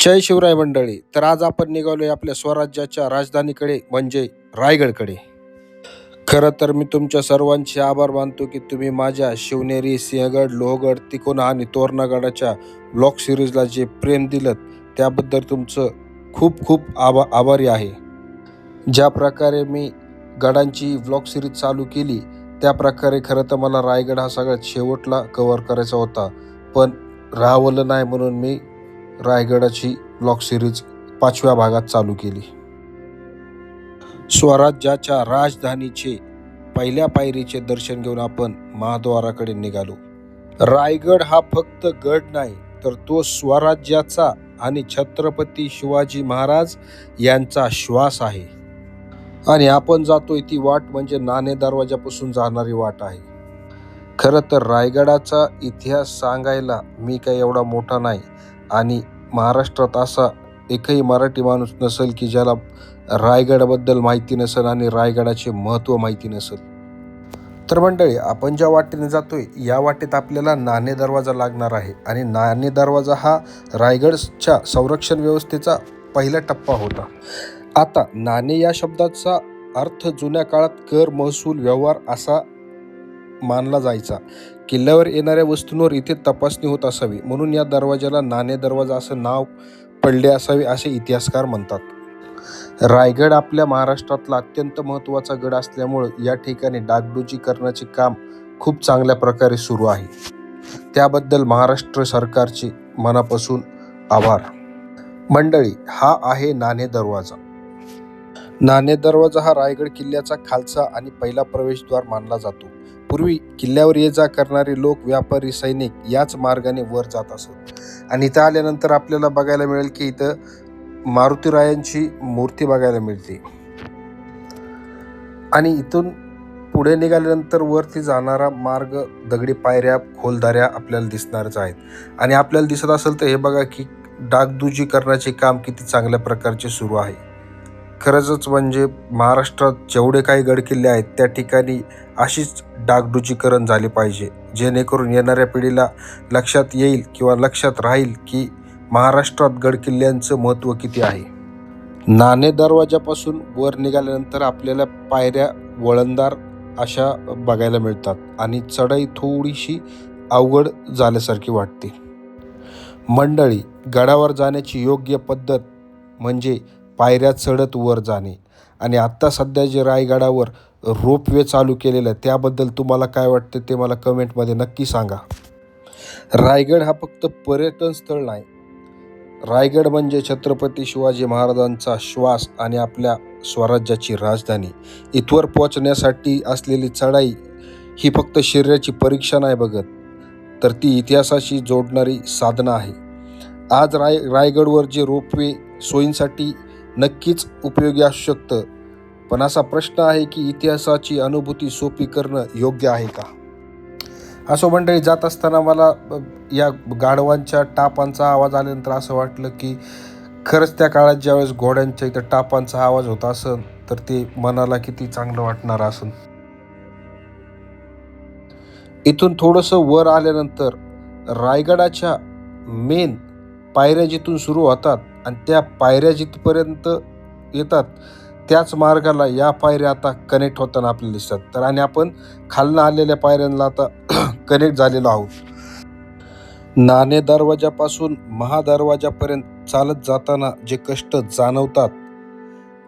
जय शिवराय मंडळी. तर आज आपण निघालोय आपल्या स्वराज्याच्या राजधानीकडे म्हणजे रायगडकडे. खरं तर मी तुमच्या सर्वांचे आभार मानतो की तुम्ही माझ्या शिवनेरी सिंहगड लोहगड तिकोना आणि तोरणागडाच्या ब्लॉग सिरीजला जे प्रेम दिलं त्याबद्दल तुमचं खूप खूप आभा आभारी आहे. ज्या प्रकारे मी गडांची ब्लॉक सिरीज चालू केली त्या प्रकारे खरं तर मला रायगड हा सगळ्यात शेवटला कव्हर करायचा होता. पण राहवलं नाही म्हणून मी रायगडाची ब्लॉक सिरीज पाचव्या भागात चालू केली. स्वराज्याच्या राजधानीचे पहिल्या पायरीचे दर्शन घेऊन आपण महाद्वाराकडे निघालो. रायगड हा फक्त गड नाही तर तो स्वराज्याचा आणि छत्रपती शिवाजी महाराज यांचा श्वास आहे. आणि आपण जातोय ती वाट म्हणजे नाणे दरवाजापासून जाणारी वाट आहे. खरं तर रायगडाचा इतिहास सांगायला मी काही एवढा मोठा नाही आणि महाराष्ट्रात असा एकही मराठी माणूस नसेल की ज्याला रायगडाबद्दल माहिती नसेल आणि रायगडाचे महत्त्व माहिती नसेल. तर मंडळी आपण ज्या वाटेने जातोय या वाटेत आपल्याला नाणे दरवाजा लागणार आहे. आणि नाणे दरवाजा हा रायगडच्या संरक्षण व्यवस्थेचा पहिला टप्पा होता. आता नाणे या शब्दाचा अर्थ जुन्या काळात कर महसूल व्यवहार असा मानला जायचा. किल्ल्यावर येणाऱ्या वस्तूंवर इथे तपासणी होत असावी. म्हणून या दरवाजाला नाणे दरवाजा असं नाव पडले असावे असे इतिहासकार म्हणतात. रायगड आपल्या महाराष्ट्रातला अत्यंत महत्त्वाचा गड असल्यामुळं या ठिकाणी डागडुजी करण्याचे काम खूप चांगल्या प्रकारे सुरू आहे. त्याबद्दल महाराष्ट्र सरकारचे मनापासून आभार. मंडळी हा आहे नाणे दरवाजा. नाणे दरवाजा हा रायगड किल्ल्याचा खालचा आणि पहिला प्रवेशद्वार मानला जातो. पूर्वी किल्ल्यावर ये जा करणारे लोक व्यापारी सैनिक याच मार्गाने वर जात असत. आणि इथं आल्यानंतर आपल्याला बघायला मिळेल की इथं मारुतीरायांची मूर्ती बघायला मिळते. आणि इथून पुढे निघाल्यानंतर वरती जाणारा मार्ग दगडी पायऱ्या खोलदाऱ्या आपल्याला दिसणारच आहेत. आणि आपल्याला दिसत असेल तर हे बघा की डागदुजी करण्याचे काम किती चांगल्या प्रकारचे सुरू आहे. खरंच म्हणजे महाराष्ट्रात जेवढे काही गडकिल्ले आहेत त्या ठिकाणी अशीच डागडुजीकरण झाले पाहिजे. जेणेकरून येणाऱ्या पिढीला लक्षात येईल किंवा लक्षात राहील की महाराष्ट्रात गडकिल्ल्यांचं महत्त्व किती आहे. नाणे दरवाजापासून वर निघाल्यानंतर आपल्याला पायऱ्या वळणदार अशा बघायला मिळतात आणि चढाई थोडीशी अवघड झाल्यासारखी वाटते. मंडळी गडावर जाण्याची योग्य पद्धत म्हणजे पायऱ्या चढत वर जाणे. आणि आत्ता सध्या जे रायगडावर रोपवे चालू केलेलं आहे त्याबद्दल तुम्हाला काय वाटतं ते मला कमेंटमध्ये नक्की सांगा. रायगड हा फक्त पर्यटन स्थळ नाही. रायगड म्हणजे छत्रपती शिवाजी महाराजांचा श्वास आणि आपल्या स्वराज्याची राजधानी. इथवर पोचण्यासाठी असलेली चढाई ही फक्त शरीराची परीक्षा नाही बघत तर ती इतिहासाशी जोडणारी साधनं आहे. आज राय रायगडवर जे रोपवे सोयींसाठी नक्कीच उपयोगी असू शकतं. पण असा प्रश्न आहे की इतिहासाची अनुभूती सोपी करणं योग्य आहे का? असो मंडळी जात असताना मला या गाढवांच्या टापांचा आवाज आल्यानंतर असं वाटलं की खरंच त्या काळात ज्यावेळेस घोड्यांच्या इथं टापांचा आवाज होत असन तर ते मनाला किती चांगलं वाटणार असन? इथून थोडंसं वर आल्यानंतर रायगडाच्या मेन पायऱ्या जिथून सुरू होतात आणि त्या पायऱ्या जिथपर्यंत येतात त्याच मार्गाला या पायऱ्या आता कनेक्ट होताना आपल्याला दिसतात. तर आणि आपण खालनं आलेल्या पायऱ्यांना आता कनेक्ट झालेलो आहोत. नाणे दरवाजापासून महादरवाजापर्यंत चालत जाताना जे कष्ट जाणवतात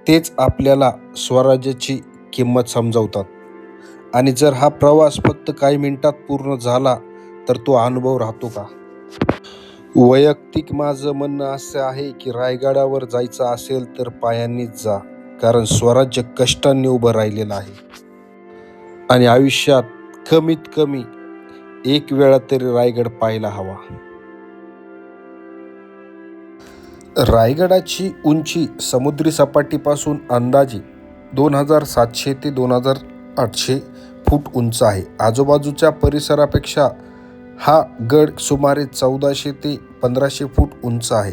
तेच आपल्याला स्वराज्याची किंमत समजवतात. आणि जर हा प्रवास फक्त काही मिनिटात पूर्ण झाला तर तो अनुभव राहतो का? वैयक्तिक माझं म्हणणं असं आहे की रायगडावर जायचं असेल तर पायांनीच जा कारण स्वराज्य कष्टांनी उभं राहिलेलं आहे. आणि आयुष्यात कमीत कमी एक वेळा तरी रायगड पाहायला हवा. रायगडाची उंची समुद्री सपाटीपासून अंदाजे दोन हजार सातशे ते दोन हजार आठशे फूट उंच आहे. आजूबाजूच्या परिसरापेक्षा हा गड सुमारे चौदाशे ते पंधराशे फूट उंच आहे.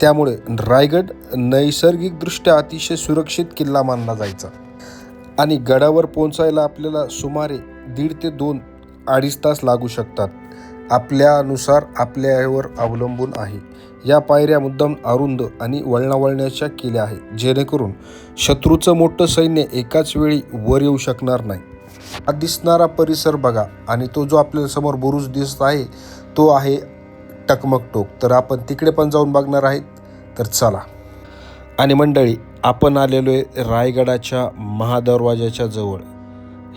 त्यामुळे रायगड नैसर्गिकदृष्ट्या अतिशय सुरक्षित किल्ला मानला जायचा. आणि गडावर पोहोचायला आपल्याला सुमारे दीड ते दोन अडीच तास लागू शकतात. आपल्यानुसार आपल्यावर अवलंबून आहे. या पायऱ्या मुद्दाम अरुंद आणि वळणावळण्याच्या केल्या आहेत. जेणेकरून शत्रूचं मोठं सैन्य एकाच वेळी वर येऊ शकणार नाही. दिसणारा परिसर बघा. आणि तो जो आपल्याला समोर बुरुज दिसत आहे तो आहे टकमक टोक तर आपण तिकडे पण जाऊन बघणार आहेत. तर चला. आणि मंडळी आपण आलेलो आहे रायगडाच्या महादरवाजाच्या जवळ.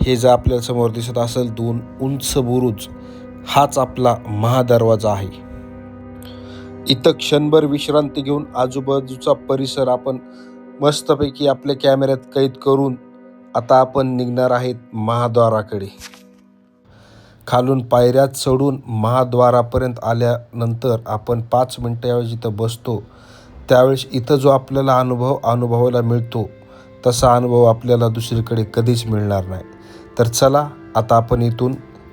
हे जर आपल्याला समोर दिसत असेल दोन उंच बुरुज हाच आपला महादरवाजा आहे. इथं क्षणभर विश्रांती घेऊन आजूबाजूचा परिसर आपण मस्तपैकी आपल्या कॅमेऱ्यात कैद करून आता आपण निघणार आहेत महाद्वाराकडे. खालून पायऱ्यात चढून महाद्वारापर्यंत आल्यानंतर आपण पाच मिनटं यावेळी बसतो त्यावेळेस इथं जो आपल्याला अनुभव अनुभवायला मिळतो तसा अनुभव आपल्याला दुसरीकडे कधीच मिळणार नाही. तर चला आता आपण इथून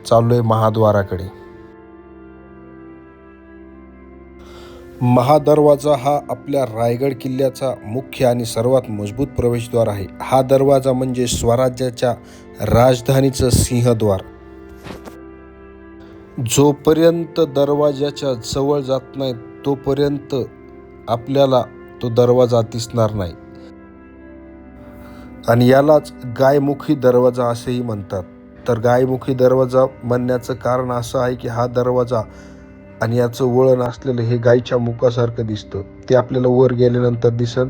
चाललो आहे महाद्वाराकडे. महादरवाजा हा आपल्या रायगड किल्ल्याचा मुख्य आणि सर्वात मजबूत प्रवेशद्वार आहे. हा दरवाजा म्हणजे स्वराज्याच्या राजधानीचं सिंहद्वार. जोपर्यंत दरवाजाच्या जवळ जात नाही तोपर्यंत आपल्याला तो दरवाजा दिसणार नाही. आणि यालाच गायमुखी दरवाजा असेही म्हणतात. तर गायमुखी दरवाजा म्हणण्याचं कारण असं आहे की हा दरवाजा आणि याचं वळण असलेलं हे गायच्या मुखासारखं दिसतं. ते आपल्याला वर गेल्यानंतर दिसन.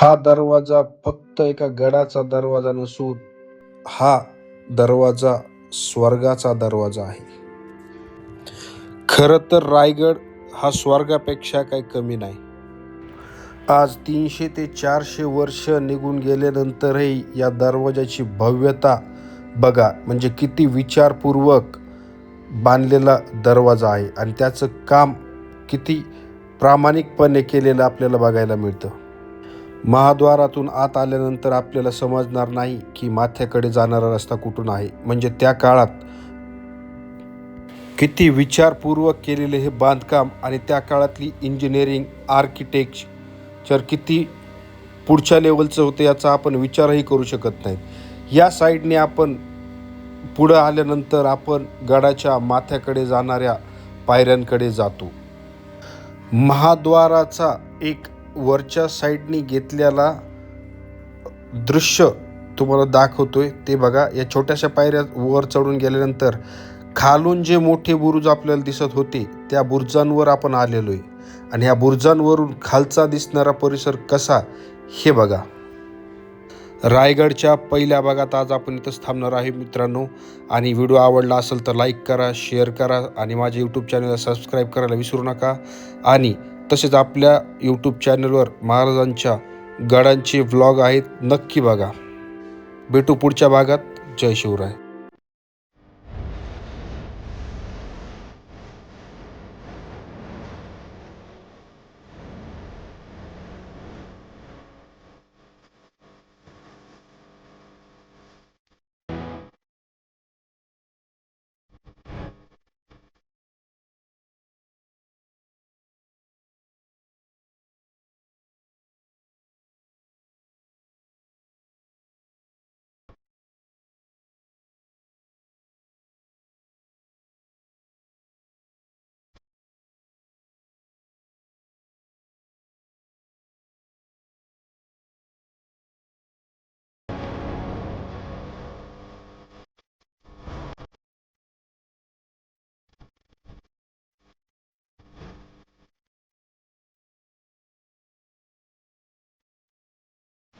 हा दरवाजा फक्त एका गडाचा दरवाजा नसून हा दरवाजा स्वर्गाचा दरवाजा आहे. खरं तर रायगड हा स्वर्गापेक्षा काही कमी नाही. आज तीनशे ते चारशे वर्ष निघून गेल्यानंतरही या दरवाजाची भव्यता बघा म्हणजे किती विचारपूर्वक बांधलेला दरवाजा आहे आणि त्याचं काम किती प्रामाणिकपणे केलेलं आपल्याला बघायला मिळतं. महाद्वारातून आत आल्यानंतर आपल्याला समजणार नाही की माथ्याकडे जाणारा रस्ता कुठून आहे. म्हणजे त्या काळात किती विचारपूर्वक केलेले हे बांधकाम आणि त्या काळातली इंजिनिअरिंग आर्किटेक्चर किती पुढच्या लेवलचं होतं याचा आपण विचारही करू शकत नाही. या साईडने आपण पुढं आल्यानंतर आपण गडाच्या माथ्याकडे जाणाऱ्या पायऱ्यांकडे जातो. महाद्वाराचा एक वरच्या साईडनी घेतलेला दृश्य तुम्हाला दाखवतोय. ते बघा या छोट्याशा पायऱ्या वर चढून गेल्यानंतर खालून जे मोठे बुरुज आपल्याला दिसत होते त्या बुरुजांवर आपण आलेलो आहे. आणि ह्या बुरुजांवरून खालचा दिसणारा परिसर कसा हे बघा. रायगडच्या पहिल्या भागात आज आपण इथंच थांबणार आहे मित्रांनो. आणि व्हिडिओ आवडला असेल तर लाईक करा शेअर करा आणि माझ्या यूट्यूब चॅनलला सबस्क्राईब करायला विसरू नका. आणि तसेच आपल्या यूट्यूब चॅनलवर महाराजांच्या गडांचे व्लॉग आहेत नक्की बघा. भेटू पुढच्या भागात. जय शिवराय.